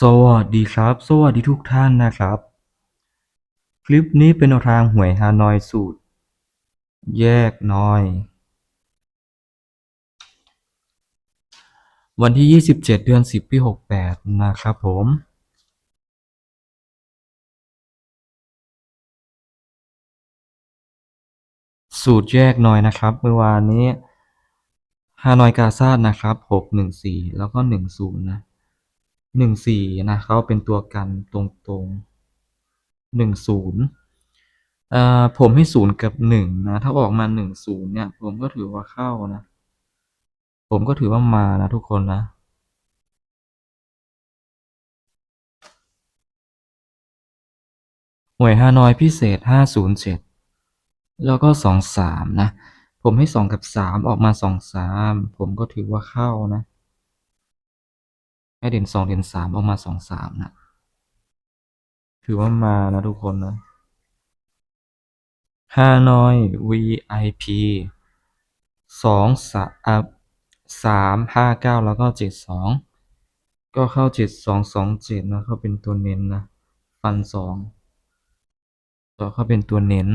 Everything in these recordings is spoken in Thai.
สวัสดีครับ สวัสดีทุกท่านนะครับ คลิปนี้เป็นทางหวยฮานอยสูตร แยกน้อย วันที่ 27 เดือน 10 ปี 68 นะครับผม สูตรแยกน้อยนะครับ เมื่อวานนี้ฮานอยกาซาดนะครับ 614 แล้วก็ 10 นะ 14นะเขาเป็นตัวกันตรงๆ10เอ่อผมให้0กับ1นะ ถ้าออกมา10เนี่ย ผมก็ถือว่าเข้านะ ผมก็ถือว่ามานะทุกคนนะหวยฮานอยพิเศษ507แล้วก็23นะ ผมให้2กับ3ออกมา23ผมก็ถือว่าเข้านะ ให้เด่นสองเด่นสามออกมาสองสามนะ ถือว่ามานะทุกคนนะฮานอย VIP สองสามสามห้าเก้าแล้วก็เจ็ดสองก็เข้าเจ็ดสองสองเจ็ดนะเข้าเป็นตัวเน้นนะ ฟันสองต่อเข้าเป็นตัวเน้น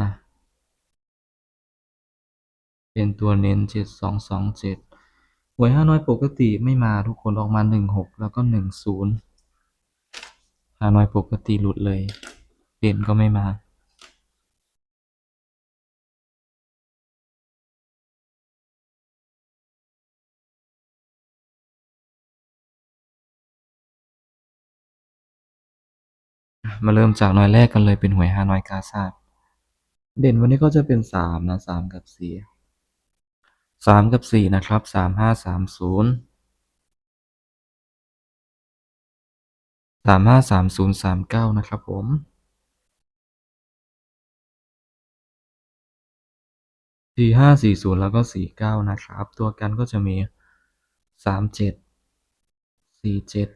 นะ เป็นตัวเน้นเจ็ดสองสองเจ็ด หวยฮาน้อยปกติไม่มาทุกคนออกมา16แล้วก็10ฮาน้อยปกติหลุดเลย เด่นก็ไม่มามาเริ่มจากหน่วยแรกกันเลยเป็นหวยฮาน้อยกาซาดเด่นวันนี้ก็จะเป็น3นะ3กับสี่ สามกับสี่นะครับสามห้าสามศูนย์สามห้าสามศูนย์สามเก้านะครับผมสี่ห้าสี่ศูนย์แล้วก็สี่เก้านะครับ ตัวกันก็จะมีสามเจ็ดสี่เจ็ด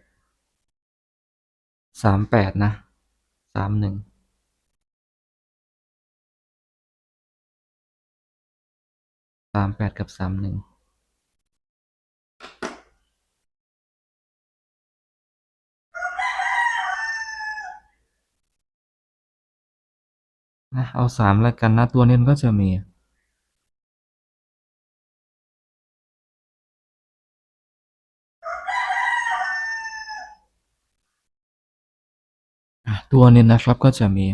สามแปดนะสามหนึ่งามแปดกับสามหนึ่งนะเอาสามแล้วกันนะ ตัวนี้มันก็จะมีตัวเน้นนะครับก็จะมี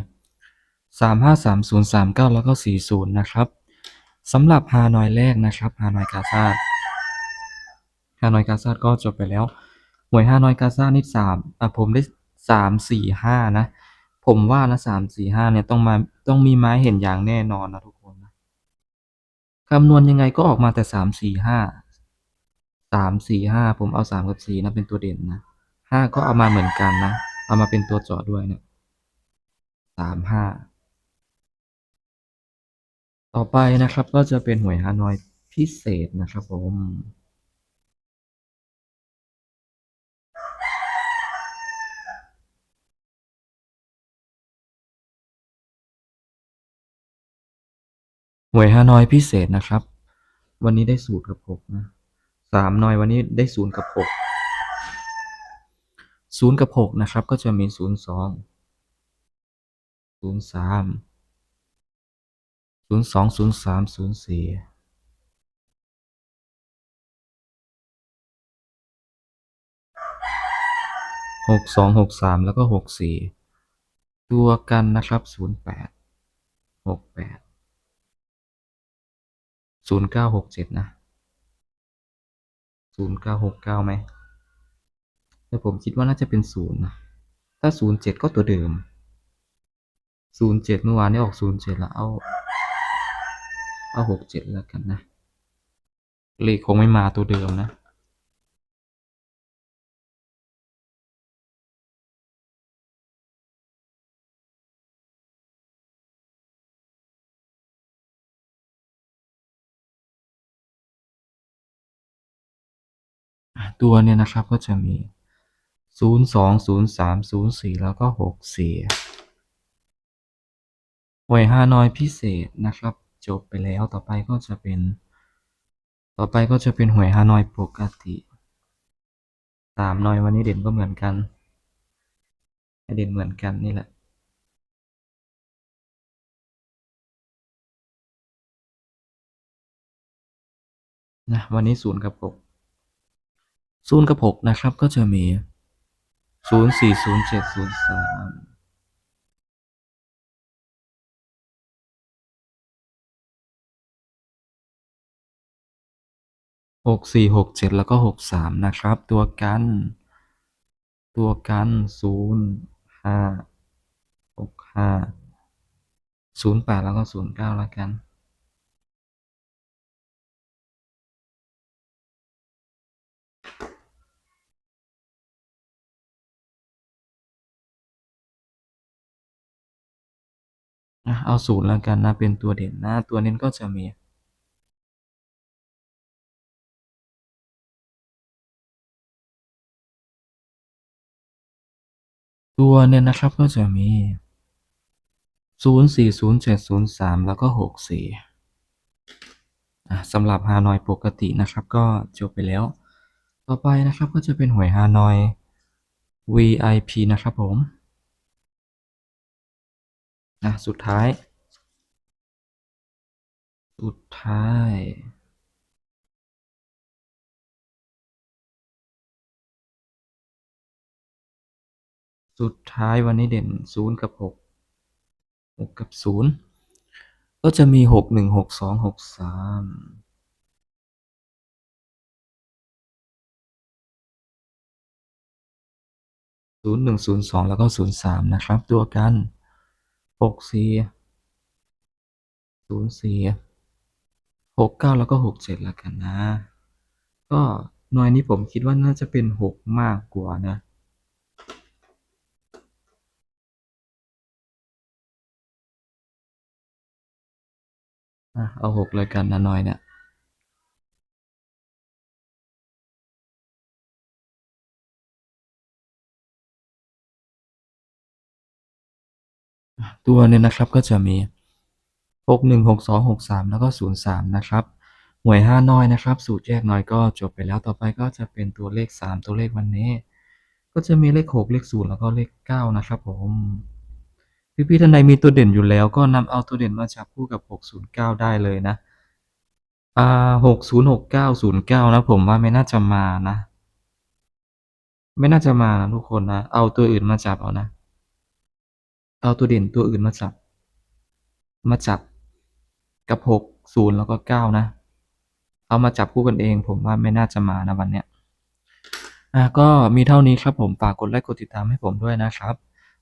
สามห้าสามศูนย์สามเก้าแล้วก็สี่ศูนย์นะครับ สำหรับฮานอยแรกนะครับฮานอยกาซาดฮานอยกาซาดก็จบไปแล้วหวยฮานอยกาซาดนี่สามอะผมได้สามสี่ห้านะ ผมว่านะสามสี่ห้าเนี่ยต้องมาต้องมีไม้เห็นอย่างแน่นอนนะทุกคนนะคำนวณยังไงก็ออกมาแต่สามสี่ห้าสามสี่ห้าผมเอาสามกับสี่นะเป็นตัวเด่นนะห้าก็เอามาเหมือนกันนะ เอามาเป็นตัวเจาะด้วยเนี่ยสามห้า ต่อไปนะครับก็จะเป็นหวยฮานอยพิเศษนะครับผมหวยฮานอยพิเศษนะครับ วันนี้ได้ศูนย์กับหกนะสามหน่อยวันนี้ได้ศูนย์กับหกศูนย์กับหกนะครับ ก็จะมีศูนย์สองศูนย์สาม ศูนย์สองศูนย์สามศูนย์สี่หกสองหกสามแล้วก็หกสี่ตัวกันนะครับศูนย์แปดหกแปดศูนย์เก้าหกเจ็ดนะศูนย์เก้าหกเก้าไหมแต่ผมคิดว่าน่าจะเป็นศูนย์นะถ้าศูนย์เจ็ดก็ตัวเดิมศูนย์เจ็ดเมื่อวานนี้ออกศูนย์เจ็ดแล้วเอา เอาหกเจ็ดแล้วกันนะ เลขคงไม่มาตัวเดิมนะตัวเนี่ยนะครับก็จะมีศูนย์สองศูนย์สามศูนย์สี่แล้วก็หกสี่หวยฮานอยพิเศษนะครับ จบไปแล้วต่อไปก็จะเป็น ต่อไปก็จะเป็นหวยฮานอยปกติสามนอยวันนี้เด่นก็เหมือนกันเด่นเหมือนกันนี่แหละนะวันนี้ศูนย์กับหกศูนย์กับหกนะครับก็จะมีศูนย์สี่ศูนย์เจ็ดศูนย์สาม 6 4 6 7 แล้วก็ 6 3 นะครับ ตัวกัน ตัวกัน 0 5 6 5 0 8 แล้วก็ 0 9 แล้วกัน เอาศูนย์แล้วกันนะ เป็นตัวเด่นนะ ตัวเน้นก็จะมี ตัวเน้นนะครับก็จะมีศูนย์สี่ศูนย์เจ็ดศูนย์สามแล้วก็หกสี่สำหรับฮานอยปกตินะครับก็จบไปแล้ว ต่อไปนะครับก็จะเป็นหวยฮานอย VIP นะครับผมอะสุดท้าย สุดท้าย สุดท้ายวันนี้เด่นศูนย์กับหกหกกับศูนย์ก็จะมีหกหนึ่งหกสองหกสามศูนย์หนึ่งศูนย์สองแล้วก็ศูนย์สามนะครับ ตัวกันหกสี่ศูนย์สี่หกเก้าแล้วก็หกเจ็ดแล้วกันนะ ก็หน่วยนี้ผมคิดว่าน่าจะเป็นหกมากกว่านะ อะเอาหกเลยกันนะหน่อยเนี่ยตัวเนี่ยนะครับก็จะมีหกหนึ่งหกสองหกสามแล้วก็ศูนย์สามนะครับห่วยห้าน้อยนะครับ สูตรแยกน้อยก็จบไปแล้วต่อไปก็จะเป็นตัวเลขสามตัวเลขวันนี้ ก็จะมีเลขหกเลขศูนย์แล้วก็เลขเก้านะครับผม พี่ๆท่านใดมีตัวเด่นอยู่แล้วก็นำเอาตัวเด่นมาจับคู่กับหกศูนย์เก้าได้เลยนะ อ่าหกศูนย์หกเก้าศูนะผมว่าไม่น่าจะมานะ ไม่น่าจะมานะทุกคนนะ เอาตัวอื่นมาจับเอานะ เอาตัวเด่นตัวอื่นมาจับ มาจับกับหกศูนย์แล้วก็เก้านะ เอามาจับคู่กันเอง ผมว่าไม่น่าจะมานะวันเนี้ยอะก็มีเท่านี้ครับผม ฝากกดไลค์กดติดตามให้ผมด้วยนะครับ